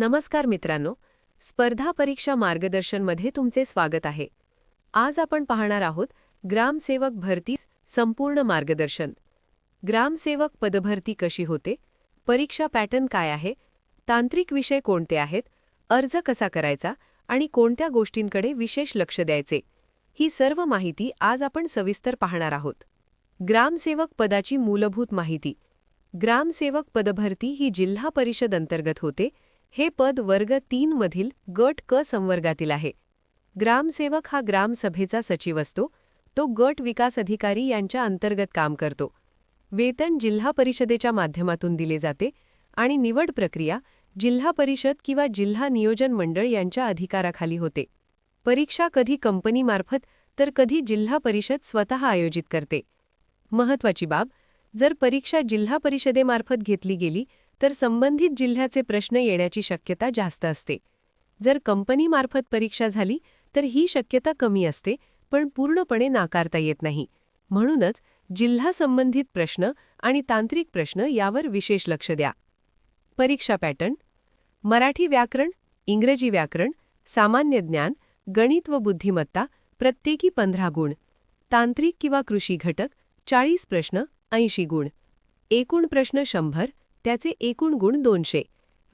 नमस्कार मित्रांनो स्पर्धा परीक्षा मार्गदर्शनमध्ये तुमचे स्वागत आहे. आज आपण पाहणार आहोत ग्रामसेवक भरतीस संपूर्ण मार्गदर्शन. ग्रामसेवक पदभरती कशी होते? परीक्षा पॅटर्न काय आहे? तांत्रिक विषय कोणते आहेत? अर्ज कसा करायचा? आणि कोणत्या गोष्टींकडे विशेष लक्ष द्यायचे? ही सर्व माहिती आज आपण सविस्तर पाहणार आहोत. ग्रामसेवक पदाची मूलभूत माहिती. ग्रामसेवक पदभरती ही जिल्हा परिषद अंतर्गत होते हे पद वर्ग तीन मधील गट क संवर्गातील आहे. ग्रामसेवक हा ग्रामसभेचा सचिव असतो. तो गट विकास अधिकारी यांच्या अंतर्गत काम करतो. वेतन जिल्हा परिषदेच्या माध्यमातून दिले जाते आणि निवड प्रक्रिया जिल्हा परिषद किंवा जिल्हा नियोजन मंडळ यांच्या अधिकाराखाली होते. परीक्षा कधी कंपनीमार्फत तर कधी जिल्हा परिषद स्वतः आयोजित करते. महत्वाची बाब जर परीक्षा जिल्हा परिषदेमार्फत घेतली गेली तर संबंधित जिल्ह्याचे प्रश्न येण्याची शक्यता जास्त असते. जर कंपनीमार्फत परीक्षा झाली तर ही शक्यता कमी असते पण पूर्णपणे नाकारता येत नाही. म्हणूनच जिल्हा संबंधित प्रश्न आणि तांत्रिक प्रश्न यावर विशेष लक्ष द्या. परीक्षा पॅटर्न मराठी व्याकरण इंग्रजी व्याकरण सामान्य ज्ञान गणित व बुद्धिमत्ता प्रत्येकी पंधरा गुण तांत्रिक किंवा कृषी घटक चाळीस प्रश्न ऐंशी गुण एकूण प्रश्न शंभर त्याचे एकूण गुण दोनशे.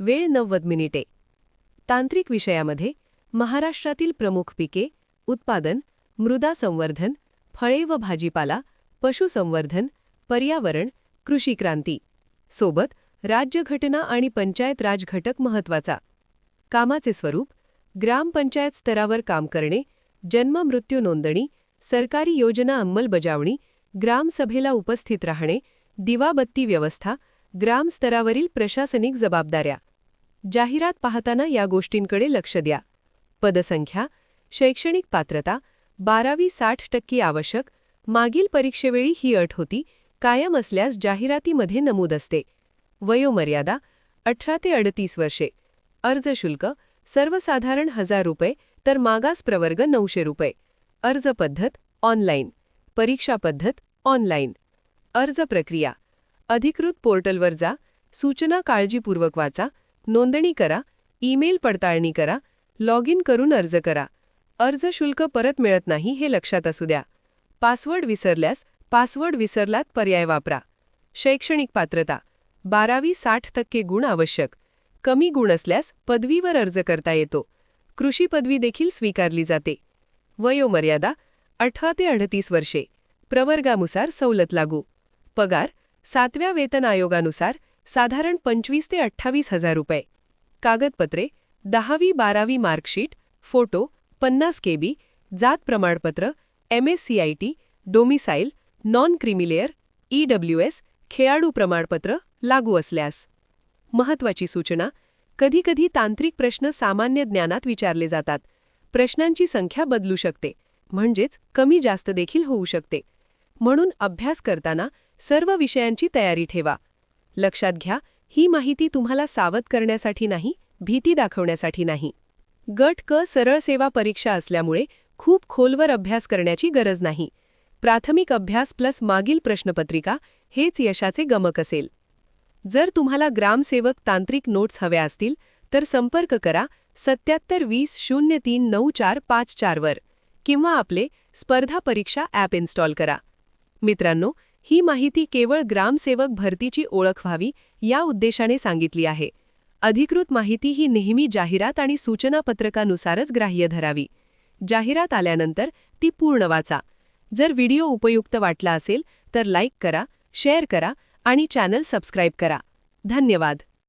वेळ नव्वद मिनिटे. तांत्रिक विषयामध्ये महाराष्ट्रातील प्रमुख पिके उत्पादन मृदा संवर्धन फळे व भाजीपाला पशुसंवर्धन पर्यावरण कृषी क्रांती सोबत राज्यघटना आणि पंचायत राज घटक महत्त्वाचा कामाचे स्वरूप ग्रामपंचायत स्तरावर काम करणे जन्म मृत्यू नोंदणी सरकारी योजना अंमलबजावणी ग्रामसभेला उपस्थित राहणे दिवाबत्ती व्यवस्था ग्रामस्तरावरील प्रशासनिक जबाबदाऱ्या. जाहिरात पाहताना या गोष्टींकडे लक्ष द्या. पदसंख्या शैक्षणिक पात्रता बारावी साठ टक्के आवश्यक मागील परीक्षेवेळी ही अट होती कायम असल्यास जाहिरातीमध्ये नमूद असते. वयोमर्यादा अठरा ते अडतीस वर्षे. अर्ज शुल्क सर्वसाधारण हजार रुपये तर मागास प्रवर्ग नऊशे रुपये. अर्ज पद्धत ऑनलाईन. परीक्षा पद्धत ऑनलाईन. अर्ज प्रक्रिया अधिकृत पोर्टलवर जा सूचना काळजीपूर्वक वाचा नोंदणी करा ईमेल पडताळणी करा लॉग इन करून अर्ज करा. अर्ज शुल्क परत मिळत नाही हे लक्षात असू द्या. पासवर्ड विसरल्यास पासवर्ड विसरलात पर्याय वापरा. शैक्षणिक पात्रता बारावी साठ टक्के गुण आवश्यक. कमी गुण असल्यास पदवीवर अर्ज करता येतो. कृषी पदवी देखील स्वीकारली जाते. वयोमर्यादा अठरा ते अडतीस वर्षे. प्रवर्गानुसार सवलत लागू. पगार सातव्या वेतन आयोगानुसार साधारण पंचवीस ते अठ्ठावीस हजार रुपये. कागदपत्रे दहावी बारावी मार्कशीट फोटो पन्नास केबी जात प्रमाणपत्र MSCIT domicile non creamy layer EWS खेळाडू प्रमाणपत्र लागू असल्यास. महत्वाची सूचना कधीकधी तांत्रिक प्रश्न सामान्य ज्ञानात विचारले जातात. प्रश्नांची संख्या बदलू शकते म्हणजेच कमी जास्त देखील होऊ शकते. म्हणून अभ्यास करताना सर्व विषयांची तयारी ठेवा. लक्षात घ्या ही माहिती तुम्हाला सावध करण्यासाठी नाही भीती दाखवण्यासाठी नाही. गट क सरळ सेवा परीक्षा असल्यामुळे खूप खोलवर अभ्यास करण्याची गरज नाही. प्राथमिक अभ्यास प्लस मागील प्रश्नपत्रिका हेच यशाचे गमक असेल. जर तुम्हाला ग्रामसेवक तांत्रिक नोट्स हव्या असतील तर संपर्क करा सत्याहत्तर वीस शून्य तीन नऊ चार पाच चारवर किंवा आपले स्पर्धा परीक्षा ॲप इन्स्टॉल करा. मित्रांनो ही माहिती केवळ ग्रामसेवक भरतीची ओळख व्हावी या उद्देशाने सांगितली आहे. अधिकृत माहिती ही नेहमी जाहिरात आणि सूचनापत्रकानुसारच ग्राह्य धरावी. जाहिरात आल्यानंतर ती पूर्ण वाचा. जर व्हिडिओ उपयुक्त वाटला असेल तर लाईक करा शेअर करा आणि चॅनल सबस्क्राईब करा. धन्यवाद.